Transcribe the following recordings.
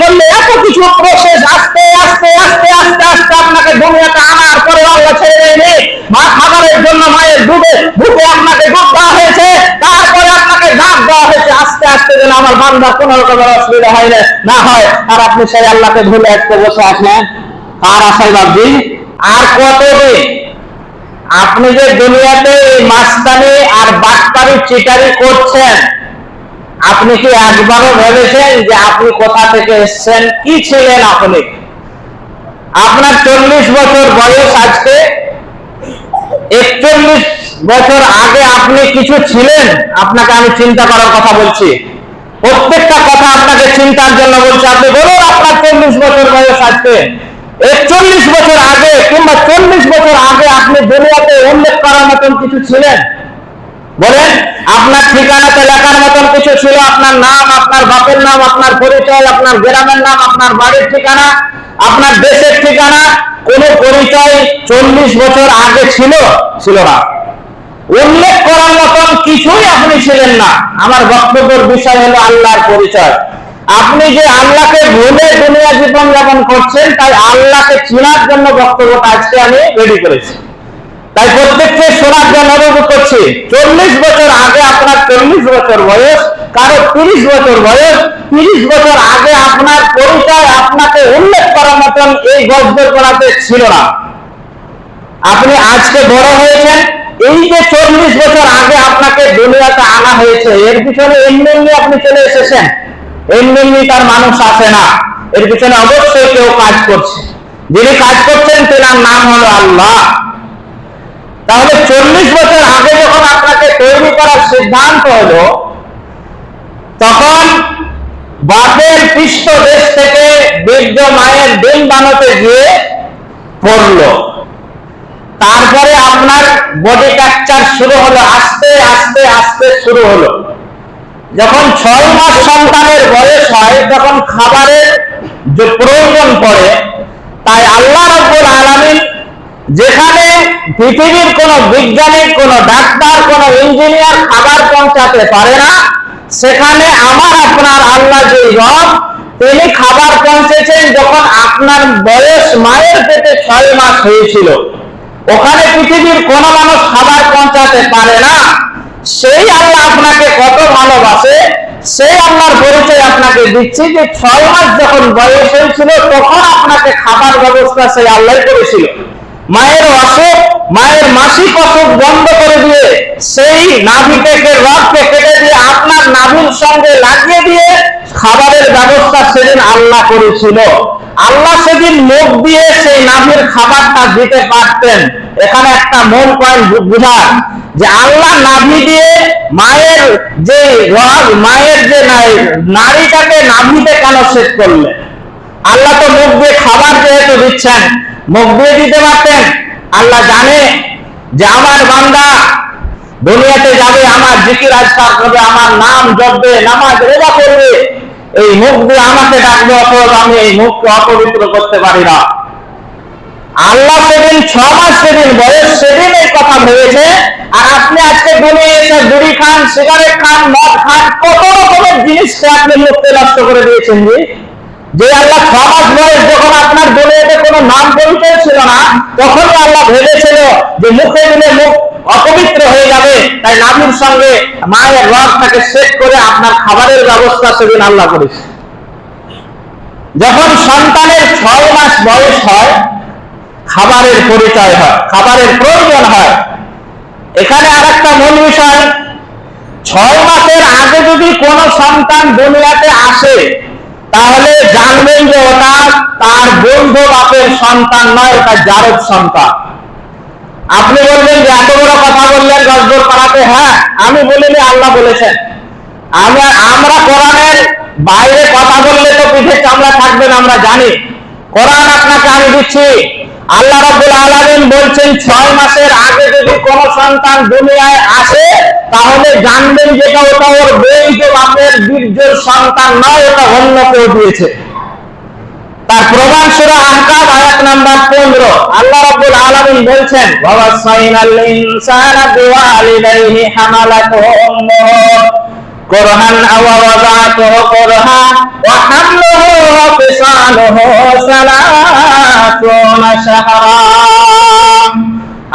করলে এত কিছু প্রসেস আস্তে আস্তে আস্তে আস্তে আস্তে আপনাকে আনার পরে আল্লাহ ছেড়ে দেয়নি। মা খাবারের জন্য মায়ের আপনাকে দেওয়া হয়েছে, তারপরে আপনাকে ডাক দেওয়া হয়েছে। আস্তে আস্তে যেন আমার বান্দা কোনো রকমের অসুবিধা হয় না না হয়। আর আপনি সেই আল্লাহকে ভুলে আজকে বসে আসলেন আর আশাই ভাবছি, আর কতদিন আপনি যে দুনিয়াতে মাস্তানি আর বাটপারি চিটারি করছেন আপনি কি একবারও ভেবেছেন যে আপনি কোথা থেকে এসেছেন? কি ছিলেন আপনি? আপনার চল্লিশ বছর বয়স আজকে। একচল্লিশ বছর আগে আপনি কিছু ছিলেন? আপনাকে আমি চিন্তা করার কথা বলছি। প্রত্যেকটা কথা আপনাকে চিন্তার জন্য বলছি। আপনি বলুন আপনার চল্লিশ বছর বয়স আজকে। একচল্লিশ বছর আগে কিংবা চল্লিশ বছর আগে আপনি দুনিয়াতে উল্লেখ করার মতন কিছু ছিলেন? বলেন, আপনার ঠিকানাতে লেখার মতন কিছু ছিল, আপনার নাম, আপনার বাপের নাম, আপনার পরিচয়, আপনার গ্রামের নাম, আপনার বাড়ির ঠিকানা, আপনার দেশের ঠিকানা, কোন পরিচয় চল্লিশ বছর আগে ছিল ছিল না। উল্লেখ করার মতন কিছুই আপনি ছিলেন না। আমার বক্তব্যের বিষয় হলো আল্লাহর পরিচয়। আপনি যে আল্লাহকে ভুলে দুনিয়া জীবন যাপন করছেন, তাই আল্লাহকে চেনার জন্য বক্তব্যটা আজকে আমি রেডি করেছি। তাই প্রত্যেককে শোনার জন্য অনুরোধ করছি। চল্লিশ বছর আগে আপনার চল্লিশ বছর বয়স, কারও তিরিশ বছর বয়স, তিরিশ বছর আগে আপনার পরিচয় আপনাকে উল্লেখ করার মতন এই গল্পের করাতে ছিল না। আপনি আজকে বড় হয়েছেন, এই যে চল্লিশ বছর আগে আপনাকে দুনিয়াতে আনা হয়েছে, এর পিছনে এমনি আপনি চলে এসেছেন। এমনি তার মানুষ আসে না। এর পিছনে অবশ্যই কেউ কাজ করছে। যিনি কাজ করছেন, তেনার নাম হলো আল্লাহ। তাহলে চল্লিশ বছর আগে যখন আপনাকে তৈরি করার সিদ্ধান্ত হলো, তখন বাপের পৃষ্ঠ দেশ থেকে বৃদ্ধ মায়ের ডিম বানাতে গিয়ে পড়ল। তারপরে আপনার বডি স্ট্রাকচার শুরু হলো, আস্তে আস্তে আস্তে শুরু হলো। যখন ছয় মাস সন্তানের বয়স হয়, তখন খাবারের যে প্রয়োজন পড়ে, তাই আল্লাহ রব্বুল আলামিন যেখানে পৃথিবীর কোন বিজ্ঞানী কোন ডাক্তার, কোন ইঞ্জিনিয়ার খাবার পৌঁছাতে পারে না। সেখানে আমার, আপনার আল্লাহ যে রব, তিনি খাবার পৌঁছেছেন যখন আপনার বয়স মায়ের পেটে ছয় মাস হয়েছিল। ওখানে পৃথিবীর কোন মানুষ খাবার পৌঁছাতে পারে না। সেই আল্লাহ আপনাকে কত ভালোবাসে, সেই আল্লাহর পরিচয় আপনাকে দিচ্ছি যে ছয় মাস যখন বয়স হয়েছিল, তখন আপনাকে খাবার ব্যবস্থা সেই আল্লাহ করেছিল। মায়ের অসুখ, মায়ের মাসিক অসুখ বন্ধ করে দিয়ে সেই নাভি থেকে রথকে কেটে দিয়ে আপনার নাভির সঙ্গে লাগিয়ে দিয়ে খাবারের ব্যবস্থা সেদিন আল্লাহ করেছিল। আল্লাহ সেদিন মুখ দিয়ে সেই নাভির খাবারটা দিতে পারতেন। এখানে একটা মন পয়েন্ট বুঝার যে আল্লাহ নাভি দিয়ে মায়ের যে রগ মায়ের যে নারীটাকে নাভিতে কেন শেষ করলেন? আল্লাহ তো মুখ দিয়ে খাবার যেহেতু দিচ্ছেন মুখ দিয়ে দিতে পারতেন। আল্লাহ জানে যে আমার বান্দা দুনিয়াতে যাবে, আমার জিকির আজকার করবে, আমার নাম জপবে, নামাজ রোজা করবে। এই মুখ দিয়ে আমাকে ডাকবে অথবা আমি এই মুখকে অপবিত্র করতে পারি না। আল্লাহ সেদিন ছ মাস সেদিন, বয়স সেদিন এই কথা ভেবেছে, আর আপনি আজকে দুনিয়া এসে বিড়ি খান সিগারেট খান, মদ খান, কত রকমের জিনিসকে আপনি মুখকে নষ্ট করে দিয়েছেন জি যে আল্লাহ মাস বয়স যখন আপনার দুনিয়াতে কোনো নাম পরিচয় ছিল না তখন আল্লাহ ভেবেছিল যে মুখে দিলে মুখ অপবিত্র হয়ে যাবে। তাই নাভির সঙ্গে মায়ের রথটাকে সেট করে আপনার খাবারের ব্যবস্থা সেদিন আল্লাহ করেছে। যখন সন্তানের ছয় মাস বয়স হয়, খাবারের পরিচয় হয়, খাবারের প্রয়োজন হয়। এখানে আর একটা মূল বিষয়, ছয় মাসের আগে যদি কোন সন্তান দুনিয়াতে আসে তাহলে জানবেন যে ওটা তার বন্ধু বাপের সন্তান নয়, ওটা জারদ সন্তান। আপনি বলবেন যে এত বড় কথা বললেন গজবর পাড়াতে হ্যাঁ আমি বলিনি, আল্লাহ বলেছেন। আমরা আমরা কোরআনের বাইরে কথা বললে তো পিঠে চামড়া থাকবেন আমরা জানি। কোরআন আপনাকে আমি দিচ্ছি। আল্লাহ রাব্বুল আলামিন বলছেন, ছয় মাসের আগে যদি কোন সন্তান দুনিয়ায় আসে, তাহলে জানবেন যেটা, ওটা ওর বৈধ বাপের বীর্যের সন্তান নয়, ওটা অন্য কেউ দিয়েছে। তার প্রমাণ সূরা আহকাম আয়াত নাম্বার 15 আল্লাহ রাব্বুল আলামিন বলছেন ওয়াসাইনাল ইনসানা বিওয়ালিদাইহি হামালাতু উম্মুহু كرها أو وضعته كرها وحمله وفصاله ثلاثون شهرا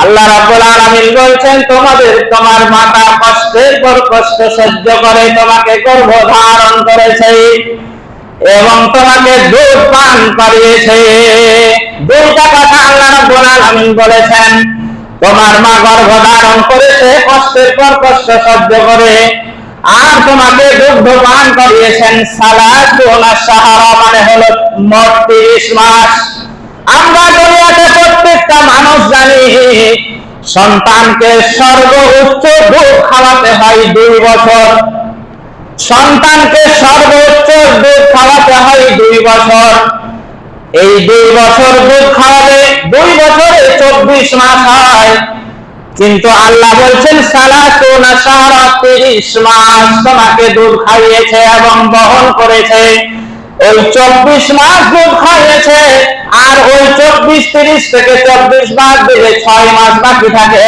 আল্লাহ রাব্বুল আলামিন বলছেন তোমাদের তোমার মাতা কষ্টের পর কষ্ট সহ্য করে তোমাকে গর্ভ ধারণ করেছে এবং তোমাকে দুধ পান করিয়েছে দুইটা কথা আল্লাহ রাব্বুল আলামিন বলেছেন তোমার মা গর্ভ ধারণ করেছে কষ্টের পর কষ্ট সহ্য করে আর তোমাকে দুগ্ধ পান করিয়েছেন। সালাতুনা সাহারা মানে হলো মোট 30 মাস। আমরা দুনিয়াতে প্রত্যেকটা মানুষ জানি, সন্তানকে সর্বোচ্চ দুধ খাওয়াতে হয় দুই বছর। সন্তানকে সর্বোচ্চ দুধ খাওয়াতে হয় দুই বছর। এই দুই বছর দুধ খাওয়াবে দুই বছরে চব্বিশ মাস হয়। কিন্তু আল্লাহ বলছেন তোমাকে দুধ খাইয়েছে এবং বহন করেছে। ওই চব্বিশ মাস দুধ খাইয়েছে। আর ওই চব্বিশ তিরিশ থেকে চব্বিশ মাস দিলে ছয় মাস বাকি থাকে।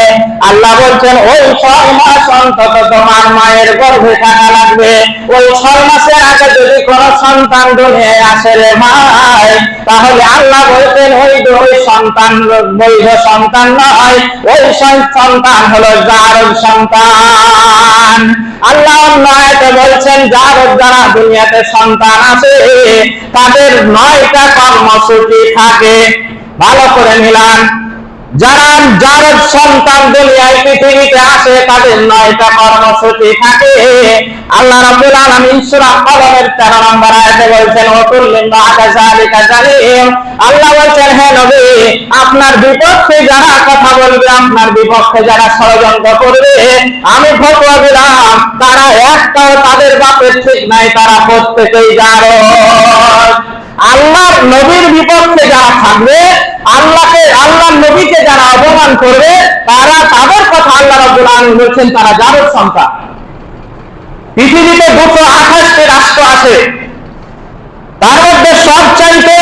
আল্লাহ বলছেন, ওই ছয় মাস অন্তত তোমার মায়ের গর্ভে থাকা লাগবে। ওই ছয় মাসের আগে যদি কোন সন্তান দুনিয়ায় আসে রে মায় তাহলে আল্লাহ বলছেন, ওই ওই সন্তান বৈধ সন্তান নয়, ওই সন্তান হলো যার সন্তান। আল্লাহ অন্যায়তে বলছেন, যার যারা দুনিয়াতে সন্তান আছে তাদের নয়টা কর্মসূচি থাকে। ভালো করে মিলান। যারা যার সন্তান দুনিয়ায় পৃথিবীতে আসে, তাদের নয়টা কর্মসূচি থাকে। আল্লাহ রাব্বুল আলামিন সূরা কলমের 13 নম্বর আয়াতে আকাযালিকা জালিম। আল্লাহ বলছেন, হে নবী, আপনার বিপক্ষে যারা কথা বলবে, আপনার বিপক্ষে যারা ষড়যন্ত্র করবে, আমি ফতোয়া দিলাম, তারা একটাও তাদের বাপের ঠিক নাই, তারা প্রত্যেকেই জানো আল্লাহর নবীর বিপক্ষে যারা থাকবে, আল্লাহকে, আল্লাহর নবীকে যারা অপমান করবে, তারা তাদের কথা আল্লাহ রাব্বুল আলামিন বলছেন, তারা জারদ সন্তান। পৃথিবীতে দুশো আঠাশটি রাষ্ট্র আছে। তার মধ্যে সব চাইতে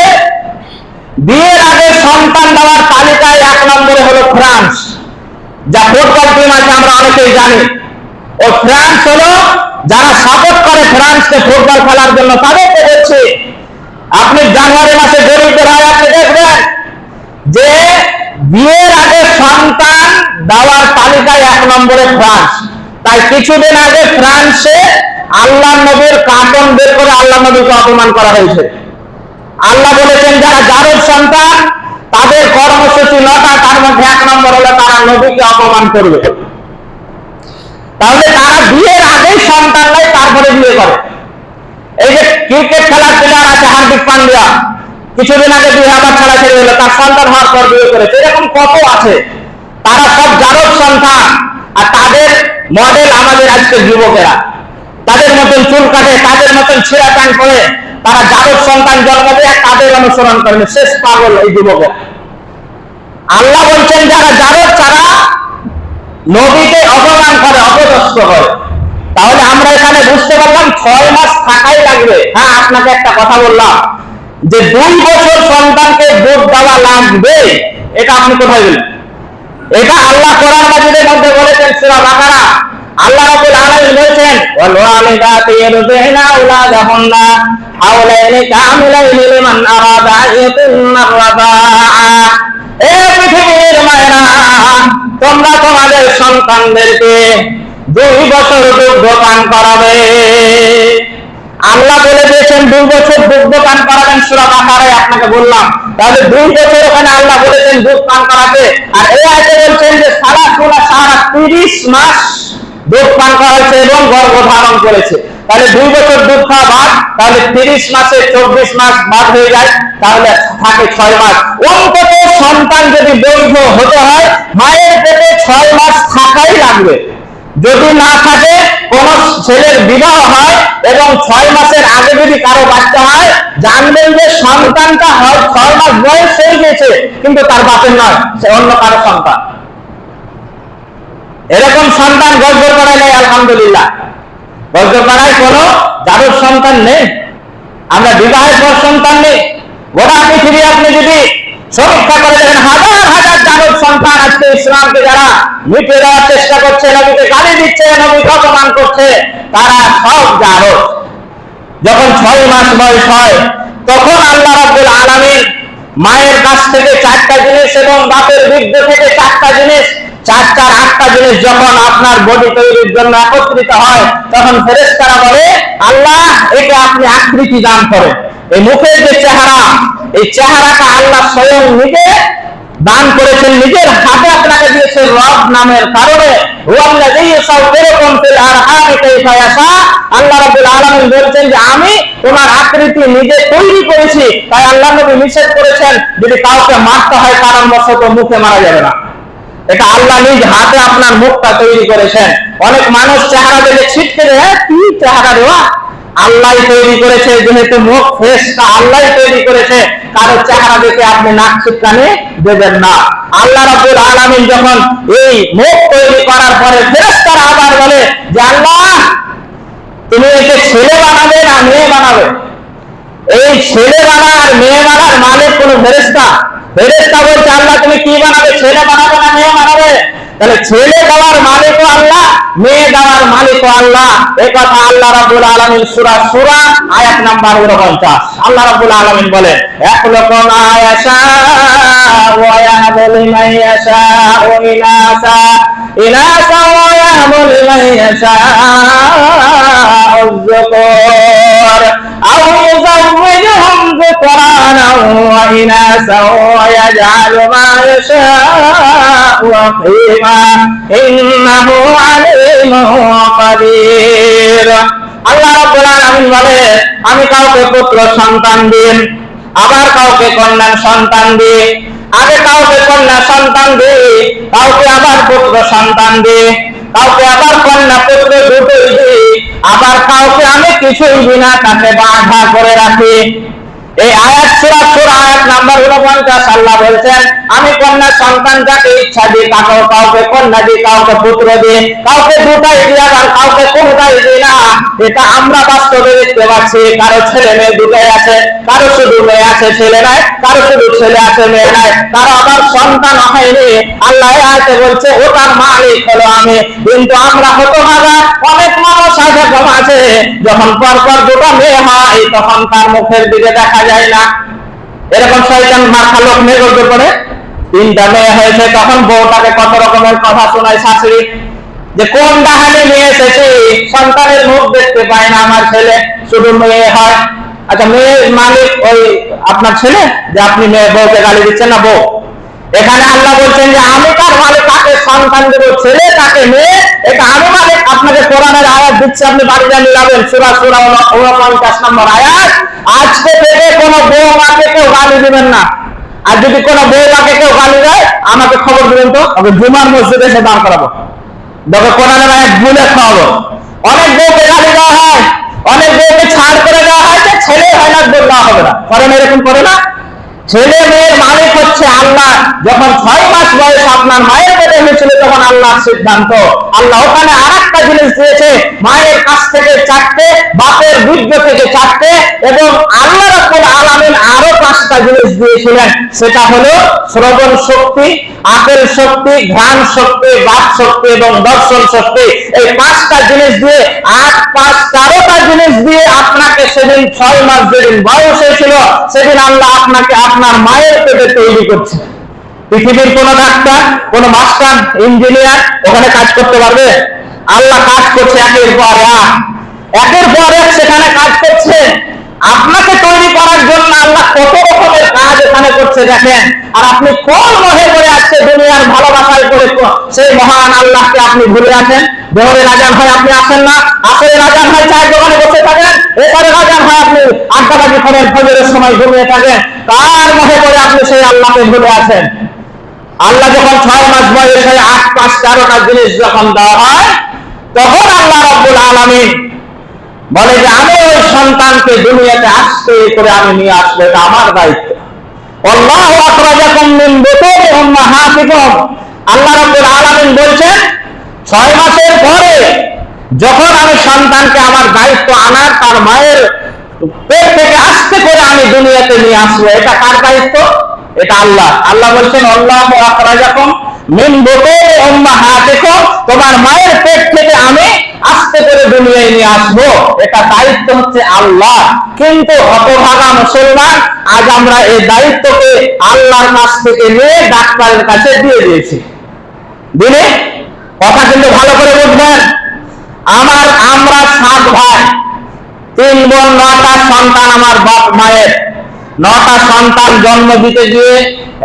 বিয়ের আগে সন্তান দেওয়ার তালিকায় এক নম্বরে হলো ফ্রান্স, যা ফুটবল টিম আছে, আমরা অনেকেই জানি। ও ফ্রান্স হলো যারা সাপোর্ট করে ফ্রান্সকে ফুটবল খেলার জন্য তাদেরকে বলছে আপনি জানুয়ারি মাসে গরিবদের হয় আপনি দেখবেন যে বিয়ের আগে সন্তান দেওয়ার তালিকায় এক নম্বরে ফ্রান্স। তাই কিছুদিন আগে ফ্রান্সে আল্লাহ নবীর কার্টন বের করে আল্লাহ নবীকে অপমান করা হয়েছে। আল্লাহ বলেছেন, যারা জারদ সন্তান, তাদের কর্মসূচি নটা, তার মধ্যে এক নম্বর হলো তারা নবীকে অপমান করবে। তাহলে তারা বিয়ের আগেই সন্তান নেয়, তারপরে বিয়ে করে। এই যে ক্রিকেট খেলার প্লেয়ার আছে হার্দিক পান্ডিয়া। কিছুদিন আগে দুই হাজার ছাড়া ছেড়ে হলো, তার সন্তান হওয়ার পর বিয়ে করেছে। এরকম কত আছে? তারা সব জারদ সন্তান, আর তাদের মডেল আমাদের আজকের যুবকেরা। তাদের মতন চুল কাটে, তাদের মতন ছেঁড়া প্যান্ট পরে তারা জারদ সন্তান জন্ম দেয় তাদের অনুসরণ করেন শেষ পাগল এই যুবকেরা আল্লাহ বলছেন, যারা জারদ তারা নবীকে অপমান করে, অপদস্থ করে। তাহলে আমরা এখানে বুঝতে পারলাম ছয় মাস থাকাই লাগবে। হ্যাঁ আপনাকে একটা কথা বললাম। যে দুই বছর সন্তানকে দুধ দেওয়া লাগবে, এটা আপনি কোথায় গেলেন এটা আল্লাহ কোরআন মাজিদের মধ্যে বলেছেন, সূরা বাকারা। আল্লাহ রাব্বুল আলামিন বলেছেন ওয়াল ওয়ালিদাতু ইরদিনা আওলাদাহুন্না হাওলাইনি কামিলাইনি লিমান আরাদা আইয়াতুন্না রাদাআ এ পৃথিবীর মায়েরা, তোমরা তোমাদের সন্তানদেরকে দুই বছর দুগ্ধ পান করাবে আল্লাহ বলে দিয়েছেন, দুই বছর দুগ্ধ পান করাবেন সুরা বাকারায় আপনাকে বললাম। তাহলে দুই বছর ওখানে আল্লাহ বলেছেন দুধ পান করাতে। আর এই আয়তে বলছেন যে, সারা সোলা সারা তিরিশ মাস দুধ পান করাচ্ছে এবং গর্ভ ধারণ করেছে। তাহলে দুই বছর দুধ খাওয়া বাদ, তাহলে তিরিশ মাসে চব্বিশ মাস বাদ হয়ে যায়, তাহলে থাকে ছয় মাস। অন্তত সন্তান যদি বৈধ হতে হয়, মায়ের পেটে ছয় মাস থাকাই লাগবে। যদি না থাকে, কোন ছেলের বিবাহ হয় এবং ছয় মাসের আগে যদি কারও বাচ্চা হয়, জানবেন যে সন্তানটা হয়, ছয় মাস বয়স হয়ে গেছে কিন্তু তার বাপের নয়, সে অন্য কারও সন্তান। এরকম সন্তান গজর করায় নেই, আলহামদুলিল্লাহ। গজর করায় কোনো যাদের সন্তান নেই। আমরা বিবাহের পর সন্তান নেই। গোটা পৃথিবী আপনি যদি দেখেন হাজার হাজার জানব সন্তান আজকে যারা মিটে দেওয়ার চেষ্টা করছে দিচ্ছে নবীকে করছে, তারা সব যখন ছয় মাস বয়স হয়, তখন আল্লাহ রাব্বুল আলামিন মায়ের কাছ থেকে চারটা জিনিস এবং বাপের বৃদ্ধ থেকে চারটা জিনিস, চার চার, আটটা জিনিস যখন আপনার বডি তৈরির জন্য একত্রিত হয়, তখন ফেরেশতারা বলে, আল্লাহ একে আপনি আকৃতি দান করেন। এই মুখের যে চেহারা এই চেহারাটা আল্লাহ স্বয়ং নিজে দান করেছেন নিজের হাতে আপনাকে দিয়েছেন রব নামের কারণে। আল্লাহ বলছেন যে আমি তোমার আকৃতি নিজে তৈরি করেছি তাই আল্লাহ নবী নিষেধ করেছেন যদি কাউকে মারতে হয় কারণ কারণবশত মুখে মারা যাবে না। এটা আল্লাহ নিজ হাতে আপনার মুখটা তৈরি করেছেন। অনেক মানুষ চেহারা দেখে ছিটকে দেয় "হ্যাঁ, কি চেহারা দেওয়া আল্লাহ তৈরি করেছে, যেহেতু মুখ ফেসটা আল্লাহ তৈরি করেছে, কারও চেহারা দেখে আপনি নাক ছিটকানি দেবেন না। আল্লাহ রাব্বুল আলামিন যখন এই মুখ তৈরি করার পরে ফেরেশতারা আবার বলে যে, আল্লাহ, তুমি একে ছেলে বানাবে না মেয়ে বানাবে? এই ছেলে বানার মেয়ে বানার মালিক কোন ফেরেস্তা ফেরেস্তা বলছে, আল্লাহ, তুমি কি বানাবে? ছেলে বানাবে না মেয়ে বানাবে? তাহলে ছেলে দেওয়ার মালিকও আল্লাহ মেয়ে দেওয়ার মালিকও আল্লাহ এই কথা আল্লাহ রাব্বুল আলামিন সূরা সূরা আয়াত নাম্বার 49 আল্লাহ রাব্বুল আলামিন বলে এক লকম আয়াশা ওয়া ইয়াহবু লিমান ইয়াশা ইনাসা ইনাসা ওয়া ইয়াহবু লিমান ইয়াশা الذكور أو يزوجهم ذكرانا وإناثا ويجعل ما يشاء وقيما আমি কাউকে পুত্র, সন্তান দিন, আবার কাউকে কন্যা সন্তান আগে কাউকে কন্যা সন্তান দি কাউকে আবার পুত্র, সন্তান দি কাউকে আবার কন্যা, পুত্র দুটোই দিই, আবার কাউকে আমি কিছুই বিনা তাকে বাধা করে রাখি। এই আয়াত, সূরা সূরা আয়াত নাম্বার 49 আল্লাহ বলছেন, আমি কন্যা সন্তান যাকে ইচ্ছা দিই কাউকে কাউকে কন্যা দিই, কাউকে পুত্র দিই, কাউকে দুটাই দিই আবার কাউকে কোনটাই দিই না। এটা আমরা বাস্তবে দেখতে পাচ্ছি, কারও ছেলে মেয়ে দুটাই আছে, কারও শুধু মেয়ে আছে, ছেলে নাই, কারও শুধু ছেলে আছে, মেয়ে নাই, কারও আবার সন্তান হয়নি। আল্লাহ আয়াতে বলছে, ওটার মালিক হলো আমি। কিন্তু আমরা হতভাগা, অনেক মানুষ আছে যখন পর পর দুটো মেয়ে হয়, তখন তার মুখের দিকে দেখা যায় না এরকম শয়তান মাথা লোক মেয়ে করে তিনটা মেয়ে হয়েছে, তখন বউটাকে কত রকমের কথা শোনায় শাশুড়ি, যে কোন নিয়ে সন্তানের মুখ দেখতে পায় না আমার ছেলে, শুধু মেয়ে হয়। আচ্ছা মেয়ের মালিক ওই আপনার ছেলে? যে আপনি মেয়ে বউকে গালি দিচ্ছেন না, বউ? এখানে আল্লাহ বলছেন যে, আমি মালিক কাকে সন্তান দেব, ছেলে কাকে মেয়ে, এটা আমি কোরআনের আয়াত দিচ্ছে, আপনি বাড়ি জানিয়ে যাবেন। সুরা সুরা উনপঞ্চাশ নম্বর আয়াত। আজকে থেকে কোন বউ মাকে কেউ গালি দিবেন না। আর যদি কোনো বউ মাকে কেউ গালি দেয়, আমাকে খবর দিবেন তো? ওকে জুমার মসজিদে এসে দাঁড় করাবো। দেখো, কোরআনের আয়াত ভুলে খাওয়াবো। অনেক বউকে গালি দেওয়া হয়। অনেক বউকে ছাড় করে দেওয়া হয় যে ছেলে হয় না দেওয়া হবে না। করে না এরকম করে না? ছেলে মেয়ের মালিক হচ্ছে আল্লাহ। যখন ছয় মাস বয়স আপনার মায়ের পেটে হয়েছিল, তখন আল্লাহর সিদ্ধান্ত। আল্লাহ ওখানে আর একটা জিনিস দিয়েছে, মায়ের কাছ থেকে চারটে, বাপের বৃদ্ধ থেকে চারটে, এবং আল্লাহ রাব্বুল আলামিন আরও পাঁচটা জিনিস দিয়েছিলেন। সেটা হলো শ্রবণ শক্তি আকেল শক্তি, ঘ্রাণ শক্তি বাক শক্তি এবং দর্শন শক্তি। এই পাঁচটা জিনিস দিয়ে আট পাঁচ তেরোটা জিনিস সেদিন ছয় মাস যেদিন বয়স হয়েছিল, সেদিন আল্লাহ আপনাকে আপনার মায়ের পেটে তৈরি করছে। পৃথিবীর কোন ডাক্তার, কোন মাস্টার, ইঞ্জিনিয়ার ওখানে কাজ করতে পারবে? আল্লাহ কাজ করছে একের পর এক। একের পর এক সেখানে কাজ করছে। আপনাকে তৈরি করার জন্য আল্লাহ কত রকমের কাজ এখানে করছে দেখেন। আর আপনি কোন মহে করে আজকে দুনিয়ার ভালোবাসায় করে সেই মহান আল্লাহকে আপনি ভুলে আছেন জোহরের আজান হয় আপনি আসেন না আসলে আজান হয় চায়ের দোকানে বসে থাকেন এবারে আজান হয় আপনি আড্ডা আড্ডাবাজি করেন, ফজরের সময় ঘুমিয়ে থাকেন। কার মহে করে আপনি সেই আল্লাহকে ভুলে আছেন আল্লাহ যখন ছয় মাস বয়সে আট পাঁচ তেরোটা জিনিস যখন দেওয়া হয়, তখন আল্লাহ রব্বুল আলমিন বলে যে, আমি ওই সন্তানকে দুনিয়াতে আসতে করে আমি নিয়ে আসব, এটা আমার দায়িত্ব। আল্লাহ আখরাজাকুম মিন বুতুনি উম্মাহাতিকুম আল্লাহ রাব্বুল আলামিন বলছেন, ছয় মাসের পরে যখন আমি সন্তানকে আমার দায়িত্ব আনার, তার মায়ের পেট থেকে আস্তে করে আমি দুনিয়াতে নিয়ে আসব, এটা কার দায়িত্ব? এটা আল্লাহ। আল্লাহ বলছেন অল্লাহ আল্লাহ আখরাজাকুম মিন বুতুনি উম্মাহাতিকুম তোমার মায়ের পেট থেকে আমি আস্তে করে দুনিয়ায় নিয়ে আসব। এটা দায়িত্ব হচ্ছে আল্লাহ। কিন্তু হতভাগা মুসলমান আজ আমরা এই দায়িত্বকে আল্লাহর কাছ থেকে নিয়ে ডাক্তারের কাছে দিয়ে দিয়েছি। দিলে কথা কিন্তু ভালো করে বুঝবেন। আমার আমরা সাত ভাই, তিন বোন, নটা সন্তান আমার বাপ মায়ের। নটা সন্তান জন্ম দিতে গিয়ে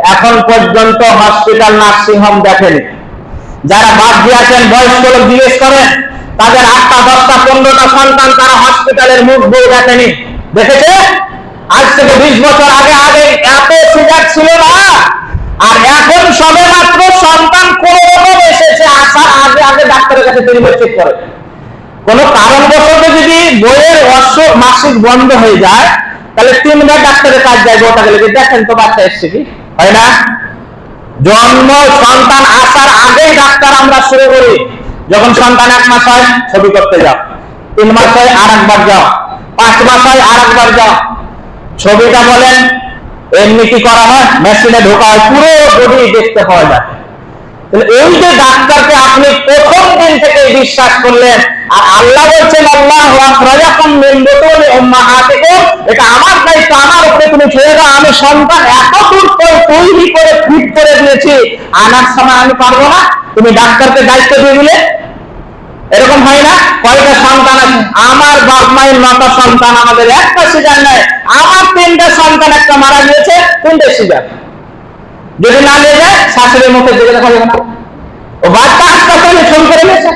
এখন পর্যন্ত হসপিটাল নার্সিং হোম দেখেনি। যারা বাদ দিয়ে আছেন, বয়স্ক লোক জিজ্ঞেস করেন তাদের আটটা, দশটা, পনেরোটা সন্তান তারা হসপিটালের মুখ বউ দেখেনি। দেখেছে? আজ থেকে বিশ বছর আগে আগে এত সুযোগ ছিল না। আর এখন সবে মাত্র সন্তান কোন রকম এসেছে, আসার আগে আগে ডাক্তারের কাছে তিনি চেক করে? কোন কারণবশত যদি বইয়ের অশ্ব মাসিক বন্ধ হয়ে যায়, তাহলে তিনবার ডাক্তারের কাজ যায়, গোটা গেলে দেখেন তো বাচ্চা এসছে কি? হয় না? জন্ম, সন্তান আসার আগেই ডাক্তার আমরা শুরু করি। যখন সন্তান এক মাস হয়, ছবি করতে যাও। তিন মাস হয় আর একবার যাও। পাঁচ মাস হয় আর একবার যাও। ছবিটা বলেন, এমনি কি করা হয়? মেশিনে ঢোকা হয়, পুরো বডি দেখতে পাওয়া যায় এই যে ডাক্তারকে আপনি প্রথম দিন থেকে বিশ্বাস করলেন, আর আল্লাহ বলছেন, আল্লাহ এটা আমার দায়িত্ব, আমার উপরে তুমি ছেড়ে দাও, আমি সন্তান এত দূর তৈরি করে ফিট করে দিয়েছি। আনার সময় আমি পারব না। তুমি ডাক্তারকে দায়িত্ব দিয়ে দিলে? এরকম হয় না? কয়টা সন্তান আছে? আমার বাপ মায়ের নটা সন্তান, আমাদের একটা সিজার নেয় আমার তিনটা সন্তান, একটা মারা গিয়েছে, তিনটে সিজার যদি না নিয়ে যায়, শাশুড়ির মুখে দিকে দেখা যাবে না। ও বাচ্চা হাসপাতালে ফোন করে নিয়েছে।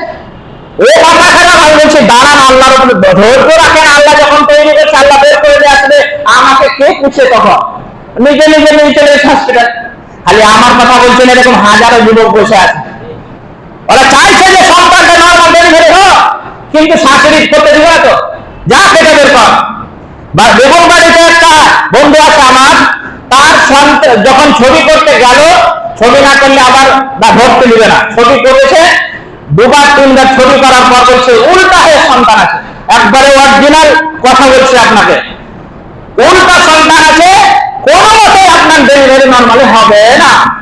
ও মাথা খারাপ আমি বলছি, দাঁড়ান, আল্লাহর উপরে ধৈর্য রাখেন। আল্লাহ যখন তৈরি করছে, আল্লাহ বের করে দিয়ে আসবে। আমাকে কে পুছে তখন নিজে নিজে নিয়ে চলে হসপিটাল খালি আমার কথা বলছেন, এরকম হাজারো যুবক বসে আছে। ওরা চাইছে যে সন্তানটা নর্মাল ডেলিভারি হোক কিন্তু শাশুড়ি করতে দিবে তো। যা কেটে বের কর। বা বেগম বাড়িতে একটা বন্ধু আছে আমার, তার সন্তান যখন ছবি করতে গেল, ছবি না করলে আবার বা ভর্তি নিবে না। ছবি করেছে, দুবার তিনবার ছবি করার পর বলছে, উল্টা হয়ে সন্তান আছে। একবারে অরিজিনাল কথা বলছে আপনাকে। উল্টা সন্তান আছে, কোন মতে আপনার ডেলিভারি নর্মালি হবে না।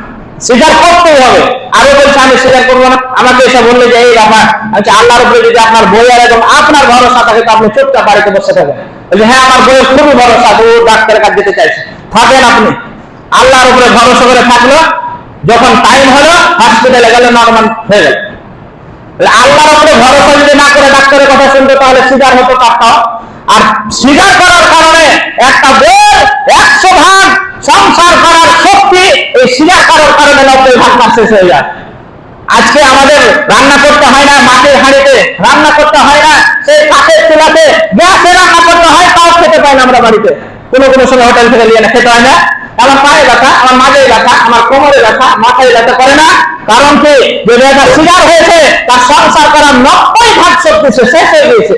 স্বীকার করতেই হবে। আরও বলছে, আমি স্বীকার করব না। আমাকে এসে বললে যে, এই ব্যাপার আচ্ছা আল্লাহর উপরে যদি আপনার বই আর এবং আপনার ভরসা থাকে, তো আপনি চোখটা বাড়িতে বসে থাকেন হ্যাঁ আমার বইয়ের খুবই ভরসা ও ডাক্তারের কাছে যেতে চাইছে। থাকেন আপনি। আল্লাহর উপরে ভরসা করে থাকল, যখন টাইম হলো হসপিটালে গেলে নর্মাল হয়ে গেল। আল্লাহর উপরে ভরসা যদি না করে ডাক্তারের কথা শুনতো, তাহলে সিজার হতো পারতাম আর সিজার করার কারণে একটা বউর একশো ভাগ সংসার করার শক্তি এই সিজার করার কারণে আজকে আমাদের রান্না করতে হয় না, মাটির হাঁড়িতে রান্না করতে হয় না, সেই কাঠের চুলাতে গ্যাসে রান্না করতে হয়, তাও খেতে পাই না আমরা বাড়িতে। কোনো কোনো সময় হোটেল থেকে নিয়ে খেতে হয় না। আমার পায়ে ব্যথা, আমার মাঝে ব্যথা, আমার কোমরে ব্যথা, মাথায় ব্যথা করে না। কারণ কি? যে সিগার হয়েছে, তার সংসার করার নব্বই ভাগ শক্তি শেষ হয়ে গিয়েছে।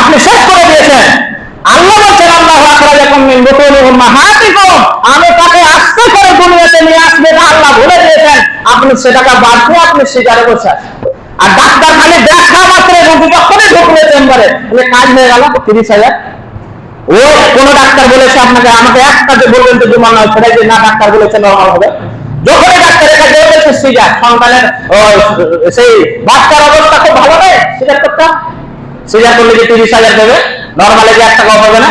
আপনি শেষ করে দিয়েছেন। আল্লাহ বলছেন, আল্লাহ আখরাজাকুম মিন বুতুনি উম্মাহাতিকুম আমি তাকে আস্তে করে দুনিয়াতে নিয়ে আসবে আল্লাহ বলে দিয়েছেন। আপনি সেটাকে বাদ দিয়ে আপনি সিগারে বসে আর ডাক্তার খালি দেখা মাত্র রোগী যখনই ঢুকবে চেম্বারে। তাহলে কাজ হয়ে গেল, তিরিশ হাজার। ও, কোন ডাক্তার বলেছে আপনাকে, আমাকে একটা যে বলবেন তো জমা নয় সেটাই যে না, ডাক্তার বলেছে নর্মাল হবে। যখনই ডাক্তারের কাছে বলেছে সিগার সন্তানের সেই বাচ্চার অবস্থা খুব ভালো নয় সিগার করতাম। সিজার করলে যে তিরিশ হাজার দেবে? নর্মালি যে এক টাকাও পাবে না?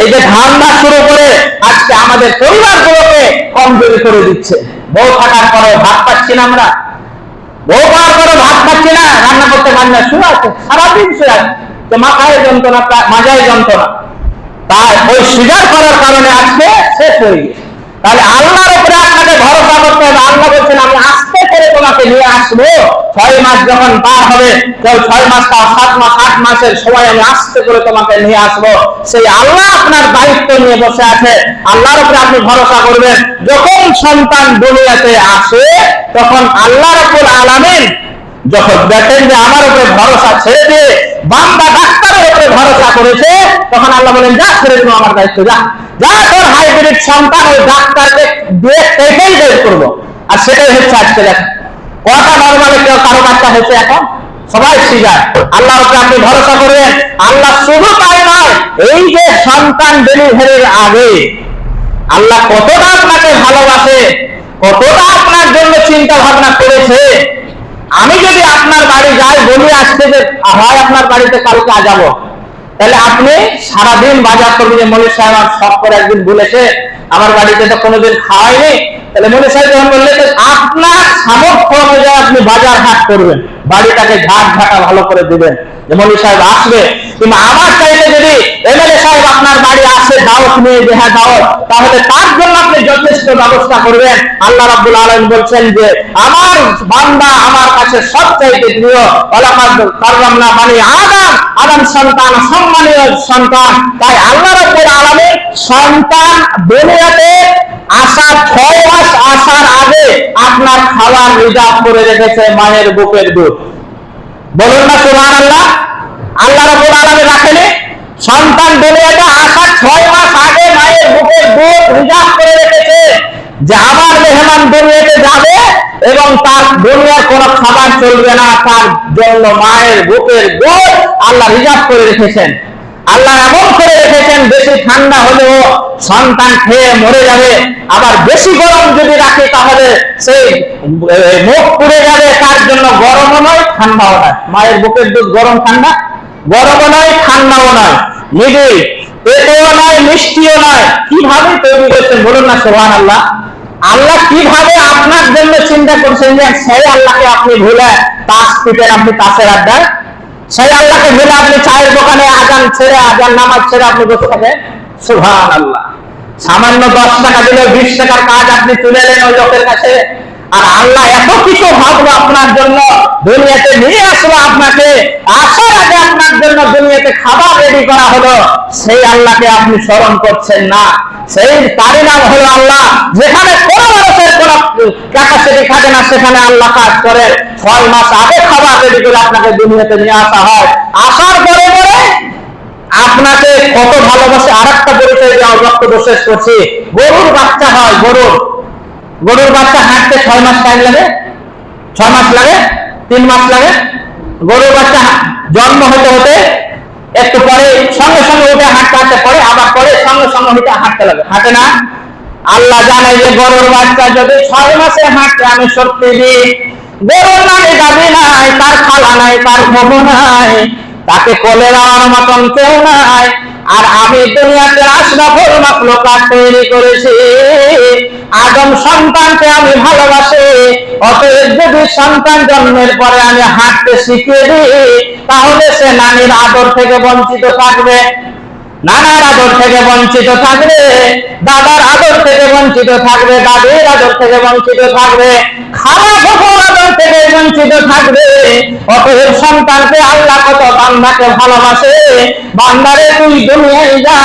এই যে ধান্দা শুরু করে আজকে আমাদের পরিবারগুলোকে কমজোরি করে দিচ্ছে। বউ থাকার পরে ভাত পাচ্ছি না আমরা। বউ পাওয়ার পরে ভাত পাচ্ছি না, রান্না করতে পারি না, শুয়ে আছে, সারাদিন শুয়ে আছে। তো মাথায় যন্ত্রণা, মাজায় যন্ত্রণা। তাই ওই সুজার করার কারণে আজকে শেষ হয়ে গেছে। তাহলে আল্লাহর উপরে আপনাকে ভরসা করতে হবে। আল্লাহ বলছেন, আমি আস্তে করে তোমাকে নিয়ে আসব। ছয় মাস যখন পার হবে ছয় মাস তাও সাত মাস, আট মাসের সময় আমি আস্তে করে তোমাকে নিয়ে আসব। সেই আল্লাহ আপনার দায়িত্ব নিয়ে বসে আছে। আল্লাহর উপরে আপনি ভরসা করবেন। যখন সন্তান দুনিয়াতে আসে, তখন আল্লাহ রব্বুল আলামিন যখন দেখেন যে আমার উপরে ভরসা ছেড়ে দিয়ে বান্দা ডাক্তারের উপরে ভরসা করেছে, তখন আল্লাহ বলেন, যা ছেড়ে দিবো আমার দায়িত্ব, যা। যা তোর হাইব্রিড সন্তান ওই ডাক্তারকে দেখেই বের করব। আর সেটাই হচ্ছে আজকে দেখ। কটা নর্মালি কেউ কারও বাচ্চা হয়েছে এখন সবাই সিজার আল্লাহর উপরে আপনি ভরসা করবেন আল্লাহ শুধু তাই নয়, এই যে সন্তান ডেলিভারির আগে আল্লাহ কতটা আপনাকে ভালোবাসে, কতটা আপনার জন্য চিন্তা ভাবনা করেছে আমি যদি আপনার বাড়ি যাই, বলি আসছে যে, হয় আপনার বাড়িতে কালকে যাব। তাহলে আপনি সারাদিন বাজার করবেন মনির সাহেব আমার শখ করে একদিন বলেছে, আমার বাড়িতে তো কোনোদিন খাওয়াইনি তাহলে মনির সাহেব যখন বললে যে, আপনার সামর্থ্য অনুযায়ী আপনি বাজার হাট করবেন, বাড়িটাকে ঝাঁট ঝাঁটা ভালো করে দিবেন। যে মনির সাহেব আসবে কিংবা আমার চাইতে যদি এমএলএ সাহেব আপনার বাড়ি আসে দাওয়াত নিয়ে যে হ্যাঁ তাহলে তার জন্য আপনি যথেষ্ট ব্যবস্থা করবেন। আল্লাহ রাব্বুল আলামিন বলছেন যে, আমার বান্দা আমার কাছে সবচাইতে প্রিয় সন্তান, সম্মানীয় সন্তান। তাই আল্লাহ রাব্বুল সন্তান দুনিয়াতে আসার ছয় মাস আসার আগে আপনার খাবার রিজার্ভ করে রেখেছে মায়ের বুকের দুধ। বলুন না সুবহান আল্লাহ আল্লাহ রাব্বুল রাখেনি? সন্তান দুনিয়াতে আসার ছয় মাস আগে মায়ের বুকের দুধ রিজার্ভ করে রেখেছে যে আমার মেহমান দুনিয়াতে যাবে এবং তার দুনিয়ার কোনো খাবার চলবে না, তার জন্য মায়ের বুকের দুধ আল্লাহ রিজার্ভ করে রেখেছেন। আল্লাহ এমন করে রেখেছেন, বেশি ঠান্ডা হলেও সন্তান খেয়ে মরে যাবে। আবার বেশি গরম যদি রাখে তাহলে সেই মুখ পুড়ে যাবে, তার জন্য গরমও নয়, ঠান্ডাও নয়। মায়ের বুকের দুধ গরম ঠান্ডা গরমও নয় ঠান্ডাও নয় মিডিল পেটেও নয় মিষ্টিও নয় কীভাবে তৈরি করছেন? বলুন না সোহান আল্লাহ আল্লাহ কীভাবে আপনার জন্য চিন্তা করছেন যে সেই আল্লাহকে আপনি ভুলে তাস পিটেন আপনি তাসের আড্ডায়? সেই আল্লাহকে ভুলে আপনি চায়ের দোকানে আজান ছেড়ে, আজান নামাজ ছেড়ে আপনি বসে থাকেন? সুভান আল্লাহ সামান্য দশ টাকা দিলে বিশ টাকার কাজ আপনি তুলে নেন ওই লোকের কাছে। আর আল্লাহ এত কিছু ভাবলো আপনার জন্য, দুনিয়াতে নিয়ে আসলো আপনাকে, আসার আগে আপনার জন্য দুনিয়াতে খাবার রেডি করা হলো, সেই আল্লাহকে আপনি স্মরণ করছেন না। সেই তারই নাম হলো আল্লাহ। যেখানে কোন মানুষের কোন ক্যাপাসিটি থাকে না, সেখানে আল্লাহ কাজ করে। ছয় মাস আগে খাবার রেডি করে আপনাকে দুনিয়াতে নিয়ে আসা হয়। আসার পরে পরে আপনাকে কত ভালোবাসে আর একটা পরিচয় দিয়ে বক্তব্য শেষ করছি। গরুর বাচ্চা হয় গরুর। গরুর বাচ্চা হাঁটতে ছয় মাস টাইম লাগে, ছয় মাস লাগে, তিন মাস লাগে। গরুর বাচ্চা জন্ম হতে হতে একটু পরে, সঙ্গে সঙ্গে উঠে হাঁটতে হাঁটতে পরে, আবার পরে সঙ্গে সঙ্গে উঠে হাঁটতে লাগে। হাঁটে না? আল্লাহ জানে যে গরুর বাচ্চা যদি ছয় মাসে হাঁটতে আমি সত্যি দিই। গরুর নাই দাবি নাই, তার খালা নাই, তার খবর নাই, তাকে কোলে নেওয়ার মতন কেউ নাই। আর আমি দুনিয়াতে আশরাফুল মাখলুকাত তৈরি করেছি। আদম সন্তানকে আমি ভালোবাসি, অতএব যদি সন্তান জন্মের পরে আমি হাঁটতে শিখিয়ে দিই, তাহলে সে নানির আদর থেকে বঞ্চিত থাকবে। নানার আদর থেকে বঞ্চিত থাকবে দাদার আদর থেকে বঞ্চিত থাকবে, দাদির আদর থেকে বঞ্চিত থাকবে ফুফুর আদর থেকে বঞ্চিত থাকবে। অতএব সন্তানকে আল্লাহ কত বান্দাকে ভালোবাসে, বান্দারে তুই দুনিয়ায় যা,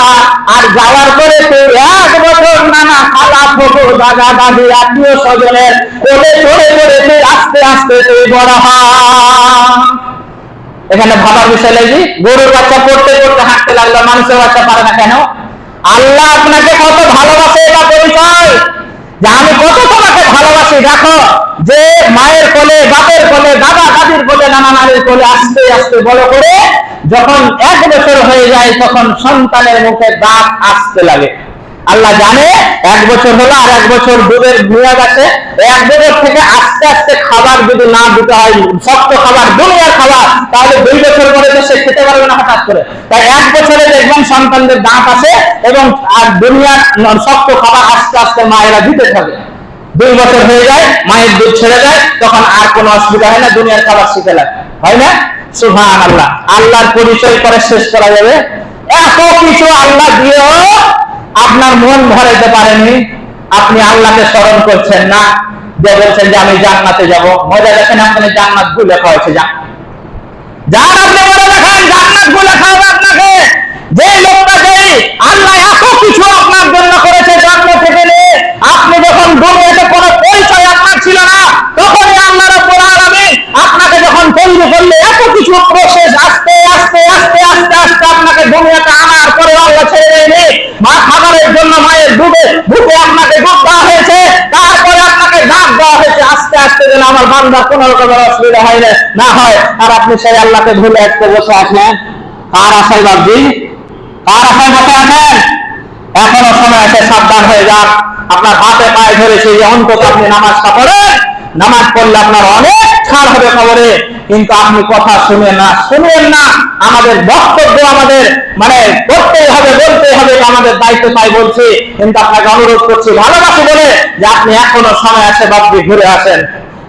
আর যাওয়ার পরে তুই এক বছর নানা খালা ফুফু দাদা, দাদি, আত্মীয় স্বজনের কোলে চড়ে চড়ে তুই আস্তে আস্তে তুই বড় হ। এখানে ভাবার বিষয় লাগি গরুর বাচ্চা পড়তে পড়তে হাঁটতে লাগল, মানুষের বাচ্চা পারে না কেন? আল্লাহ আপনাকে কত ভালোবাসে এটা পরিচয় যে আমি কত তোমাকে ভালোবাসি, দেখো, যে মায়ের কোলে, বাপের কোলে, দাদা দাদির কোলে, নানা নানির কোলে আস্তে আস্তে বড় করে যখন এক বছর হয়ে যায়, তখন সন্তানের মুখে দাঁত আসতে লাগে। আল্লাহ জানে, এক বছর হলো আর এক বছর দুধের মেয়াদ আছে। এক বছর থেকে আস্তে আস্তে খাবার যদি না দিতে হয়, শক্ত খাবার, দুনিয়ার খাবার, তাহলে দুই বছর পরে তো সে খেতে পারবে না হঠাৎ করে। তাই এক বছরে দেখবেন সন্তানদের দাঁত আসে এবং আর দুনিয়ার শক্ত খাবার আস্তে আস্তে মায়েরা দিতে থাকে। দুই বছর হয়ে যায়, মায়ের দুধ ছেড়ে যায় তখন আর কোনো অসুবিধা হয় না, দুনিয়ার খাবার শিখে লাগে হয় না? সুভান আল্লাহ আল্লাহর পরিচয় করে শেষ করা যাবে। এত কিছু আল্লাহ দিয়েও আপনার মন ভরাইতে পারেনি আপনি আল্লাহকে স্মরণ করছেন না। যে বলছেন যে আমি জান্নাতে যাব। মজা দেখেন আপনি জান্নাত ভুলে খাওয়াছে যান যান আপনি মনে রাখেন জান্নাত ভুলে খাওয়াবে আপনাকে। যে লোকটা যে আল্লাহ এত কিছু আপনার জন্য করেছে থেকে আপনি যখন দুনিয়াতে কোনো পরিচয় আপনার ছিল না তখনই আল্লাহ রাব্বুল আলামিন আপনাকে যখন তৈরি করলে, এত কিছু প্রসেস আস্তে আস্তে আস্তে আস্তে আস্তে আপনাকে দুনিয়াতে আনার পরে আল্লাহ ছেড়ে দেয়নি মা খাবারের জন্য মায়ের দুধে বুকে আপনাকে দেওয়া হয়েছে, তারপরে আপনাকে দাঁত দেওয়া হয়েছে। আস্তে আস্তে যেন আমার রকমের অসুবিধা হয় না হয়। আর আপনি সেই আল্লাহকে ভুলে বসে আসলেন আশায় বাবজি আশায় বসে এখনও সময় আছে, সাবধান হয়ে যান আপনার হাতে পায়ে ধরেছে যে অন্তত আপনি নামাজটা পড়েন। নামাজ পড়লে আপনার অনেক ছাড় হবে খবরে। কিন্তু আপনি কথা শুনে না, শুনেন না। আমাদের বক্তব্য আমাদের মানে করতেই হবে, বলতেই হবে আমাদের দায়িত্ব, তাই বলছি। কিন্তু আপনাকে অনুরোধ করছি, ভালোবাসি বলে যে আপনি এখনও সময় আছে বাপি ঘুরে আসেন।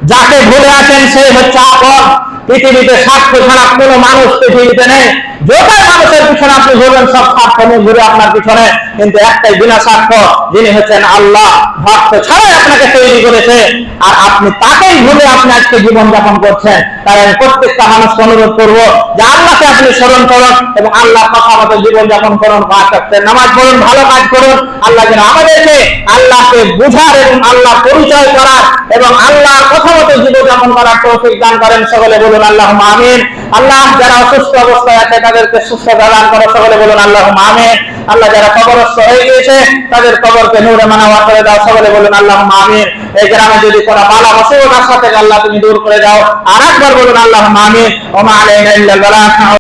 যাকে ভুলে আছেন সে হচ্ছে আপন। পৃথিবীতে স্বার্থ ছাড়া কোনো মানুষ পৃথিবীতে নেই। যতই মানুষের পিছনে আপনি ঘুরবেন, সব স্বার্থ নিয়ে ঘুরে আপনার পিছনে। কিন্তু একটাই বিনা স্বার্থ, যিনি হচ্ছেন আল্লাহ। ভক্ত ছাড়াই আপনাকে তৈরি করেছে। আর আপনি তাকেই ভুলে আপনি আজকে জীবন যাপন করছেন। তাই আমি প্রত্যেকটা মানুষকে অনুরোধ করব যে আল্লাহকে আপনি স্মরণ করুন এবং আল্লাহ কথা মতো জীবন যাপন করুন, পাঁচ সপ্তাহে নামাজ পড়ুন, ভালো কাজ করুন। আল্লাহ যেন আমাদেরকে আল্লাহকে বুঝার এবং আল্লাহ পরিচয় করার এবং আল্লাহর কথা মতো জীবন যাপন করার তৌফিক দান করেন সকলে বলুন। আল্লাহ মামিন আল্লাহ যারা অসুস্থ অবস্থায় আছে, তাদেরকে সুস্থ দান করে সকলে বলুন আল্লাহ মামিন আল্লাহ যারা কবরস্থ হয়ে গিয়েছে, তাদের কবরকে নূরে করে দাও, সকলে বলুন আল্লাহ মামিন এই গ্রামে যদি কোনো বালা মুসিবত আসা থেকে আল্লাহ তুমি দূর করে দাও। আর একবার বলুন আল্লাহ মামিন ওমা